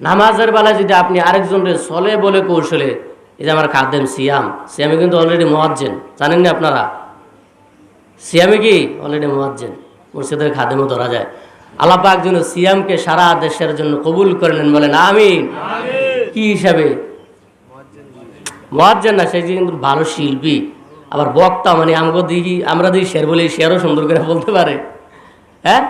নামাজের বেলায় যদি আপনি আরেকজনের চলে বলে কৌশলে এই যে আমার খাদ্যেম সিয়াম সিয়ামে কিন্তু অলরেডি মহাজ্জেন জানেন না আপনারা? সিয়ামে কি অলরেডি মহাজ্জেন মুর্শিদের খাদেমও ধরা যায়। আল্লাপাক যেন সিয়ামকে সারা দেশের জন্য কবুল করে নেন বলেন আমি কি হিসাবে? মহাজ্জেন না সে যে কিন্তু ভালো শিল্পী আবার বক্তা মানে আমাকে দিই আমরা দিই শের বলি শেরও সুন্দর করে বলতে পারে। হ্যাঁ?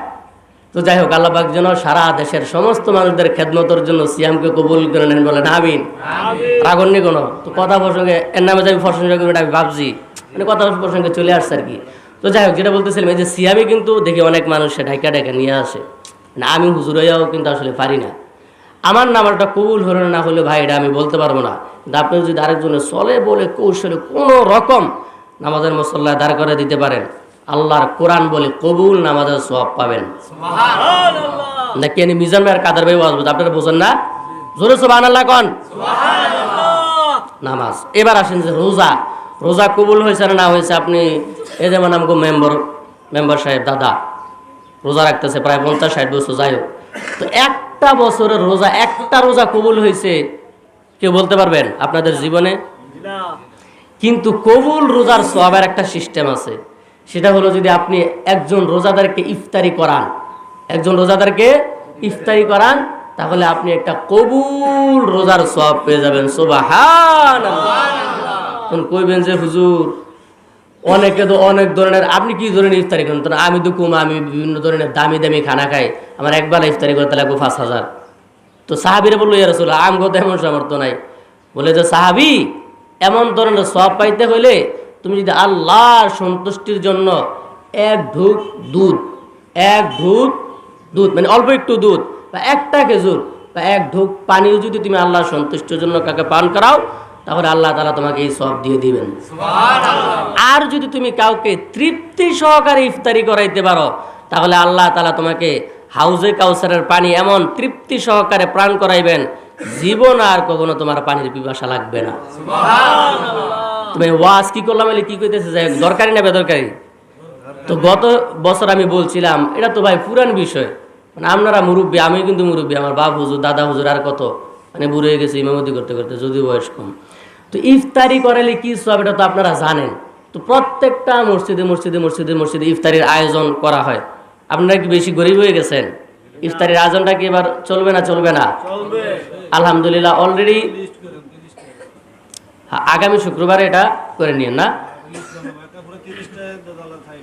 তো যাই হোক আল্লাপাক যেন সারা দেশের সমস্ত মানুষদের খেদমতের জন্য সিয়ামকে কবুল করে নেন বলেন আমিন। রাগন্নি কোনো? তো কথা প্রসঙ্গে এর নামে যে আমি প্রশংসা করি এটা আমি ভাবছি। মানে কথা প্রসঙ্গে চলে আসছে আর কি। তো যাই হোক যেটা বলতেছিলাম এই যে সিয়ামে কিন্তু দেখি অনেক মানুষ ঢাকা ঢাকা নিয়ে আসে। না আমি হুজুর হইয়াও কিন্তু আসলে পারি না। আমার নামারটা কবুল হলো না হলে ভাই এটা আমি বলতে পারব না। কিন্তু আপনি যদি আরেকজনের চলে বলে কৌশলে কোনো রকম নামাজের মসল্লায় দাঁড় করে দিতে পারেন আল্লাহর কোরআন বলে কবুল নামাজের সব পাবেন। নাকি আমি মিজান ভাইয়ের কাদার ভাই আসব আপনারা বোঝেন না? জোরে সব আনাল্লাহ কন নামাজ। এবার আসেন যে রোজা। রোজা কবুল হয়েছে না না হয়েছে আপনি এই যেমন আমাকে মেম্বার মেম্বার সাহেব দাদা রোজা রাখতেছে প্রায় পঞ্চাশ ষাট বছর যাই হোক। তো একটা বছরের রোজা একটা রোজা কবুল হয়েছে কেউ বলতে পারবেন আপনাদের জীবনে? কিন্তু কবুল রোজার সবের একটা সিস্টেম আছে। সেটা হলো যদি আপনি একজন রোজাদারকে ইফতারি করান, একজন রোজাদারকে ইফতারি করান, তাহলে আপনি একটা কবুল রোজার সব পেয়ে যাবেন। সোবাহান কইবেন যে, হুজুর, অনেকে তো অনেক ধরনের আপনি কি ধরনের ইফতারি করেন? তো আমি তো কুমা, আমি বিভিন্ন ধরনের দামি দামি খানা খাই, আমার একবেলা ইফতারি করতে লাগবো পাঁচ হাজার। তো সাহাবিরে বলল, ইয়া রসুল আম গত এমন সামর্থ্য নাই। বলে যে, সাহাবি, এমন ধরনের সব পাইতে হইলে তুমি যদি আল্লাহর সন্তুষ্টির জন্য এক ঢুক দুধ এক ঢুক দুধ মানে অল্প একটু দুধ বা একটা খেজুর বা এক ঢুক পানিও যদি তুমি আল্লাহর সন্তুষ্টির জন্য কাকে পান করাও তাহলে আল্লাহ তালা তোমাকে এই সব দিয়ে দিবেন। আর যদি তুমি কাউকে তৃপ্তি সহকারে ইফতারি করাইতে পারো তাহলে আল্লাহ তালা তোমাকে হাউজে কাউসারের পানি এমন তৃপ্তি সহকারে প্রাণ করাইবেন জীবন আর কখনো তোমার পানির পিপাসা লাগবে না। তুমি ওয়াজ কি করলাম বলে কি কইতেছে? যে দরকারি না বেদরকারি? তো গত বছর আমি বলছিলাম এটা তো ভাই পুরান বিষয়। মানে আপনারা মুরব্বী আমি কিন্তু মুরব্বী আমার বাপ হুজুর দাদা হুজুর আর কত। মানে বুড়ো হয়ে গেছে ইমামতি করতে করতে যদি বয়স কম। তো ইফতারি করালে কি সব এটা তো আপনারা জানেন। তো প্রত্যেকটা মসজিদে মসজিদে মসজিদে মসজিদে ইফতারির আয়োজন করা হয়। আপনারা কি বেশি গরিব হয়ে গেছেন? ইফতারির আয়োজনটা কি এবার চলবে না চলবে না? আলহামদুলিল্লাহ অলরেডি আগামী শুক্রবারে এটা করে নিন না।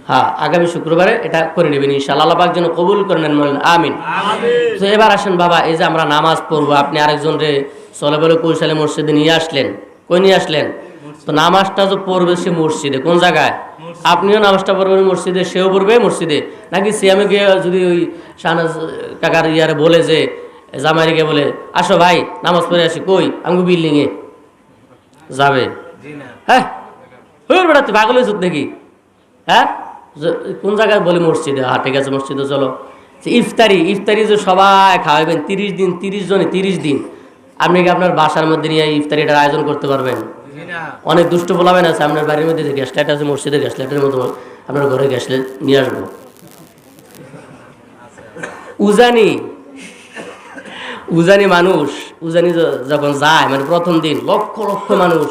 হ্যাঁ আগামী শুক্রবারে এটা করে নেবেন ইনশাআল্লাহ। আল্লাহ যেন কবুল করে নেন বলেন আমিন। তো এবার আসেন বাবা এই যে আমরা নামাজ পড়ব আপনি আরেকজন রে চলে বলে কৌশলে মসজিদে নিয়ে আসলেন। কই নিয়ে আসলেন? তো নামাজটা তো পড়বে সে মসজিদে কোন জায়গায়? আপনিও নামাজটা পড়বেন মসজিদে সেও পড়বে মসজিদে? নাকি সিয়ামে গিয়ে যদি ওই শাহনাজ কাকার ইয়ারে বলে যে জামাইরিকে বলে আসো ভাই নামাজ পড়ে আসি কই? আমি বিল্ডিংয়ে যাবে? হ্যাঁ? হয়ে বেড়া তুই পাগল হয়েছ নাকি? হ্যাঁ? কোন জায়গায় বলে মসজিদে? হ্যাঁ ঠিক আছে মসজিদে চলো। ইফতারি ইফতারি যে সবাই খাওয়াবেন তিরিশ দিন তিরিশ জনে তিরিশ দিন। আপনি কি আপনার বাসার মধ্যে নিয়ে ইফতারিটার আয়োজন করতে পারবেন? অনেক দুষ্ট বলাবেন আছে আপনার বাড়ির মধ্যে যে গ্যাস লাইট আছে মসজিদের গ্যাস লাইটের মতো আপনার ঘরে গ্যাস লাইট নিয়ে আসব। উজানি উজানি মানুষ, উজানি যখন যায় মানে প্রথম দিন লক্ষ লক্ষ মানুষ,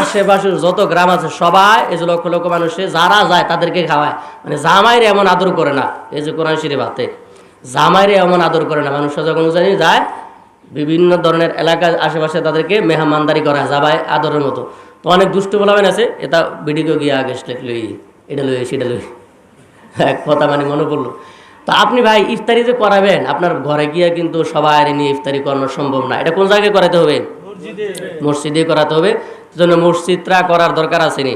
আশেপাশের যত গ্রাম আছে সবাই, এই যে লক্ষ লক্ষ মানুষে যারা যায় তাদেরকে খাওয়ায়। মানে জামাইরে এমন আদর করে না, এই যে কোরআন শরীফ হাতে জামাইরে এমন আদর করে না, মানুষরা যখন উজানি যায়, বিভিন্ন ধরনের এলাকার আশেপাশে তাদেরকে মেহমানদারি করা জামাই আদরের মতো। তো অনেক দুষ্ট বলাবেন আছে, এটা বিডিকেও গিয়ে আগে লই, এটা লই, সেটা লই। এক কথা মানে মনে পড়ল। তো আপনি ভাই ইফতারি যে করাবেন আপনার ঘরে গিয়ে কিন্তু সবাই নিয়ে ইফতারি করানো সম্ভব না। এটা কোন জায়গায় করাতে হবে? মসজিদে করাতে হবে। জন্য মসজিদটা করার দরকার আসেনি।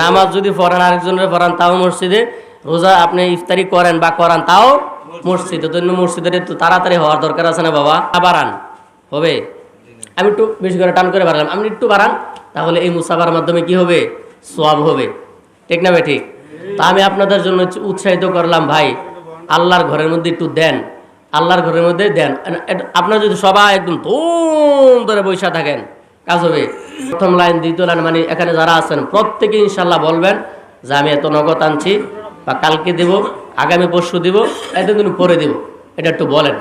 নামাজ যদি পড়ান আরেকজনের পড়ান তাও মসজিদে। রোজা আপনি ইফতারি করেন বা করান তাও মসজিদে। জন্য মসজিদের একটু তাড়াতাড়ি হওয়ার দরকার আছে না বাবা? বাড়ান হবে? আমি একটু বেশি করে টান করে বাড়ালাম। আপনি একটু বাড়ান তাহলে এই মুসাফার মাধ্যমে কি হবে? সব হবে। ঠিক না ভাই ঠিক? তা আমি আপনাদের জন্য উৎসাহিত করলাম ভাই। আল্লাহর ঘরের মধ্যে একটু দেন, আল্লাহর ঘরের মধ্যে দেন। আপনার যদি সবাই একদম ধুম ধরে বৈশা থাকেন, কাজ হবে। প্রথম লাইন, দ্বিতীয় লাইন মানে এখানে যারা আছেন, প্রত্যেকে ইনশাল্লাহ বলবেন যে আমি এত নগদ আনছি, বা কালকে দেব, আগামী পরশু দিব, এতদিন পরে দেব। এটা একটু বলেন।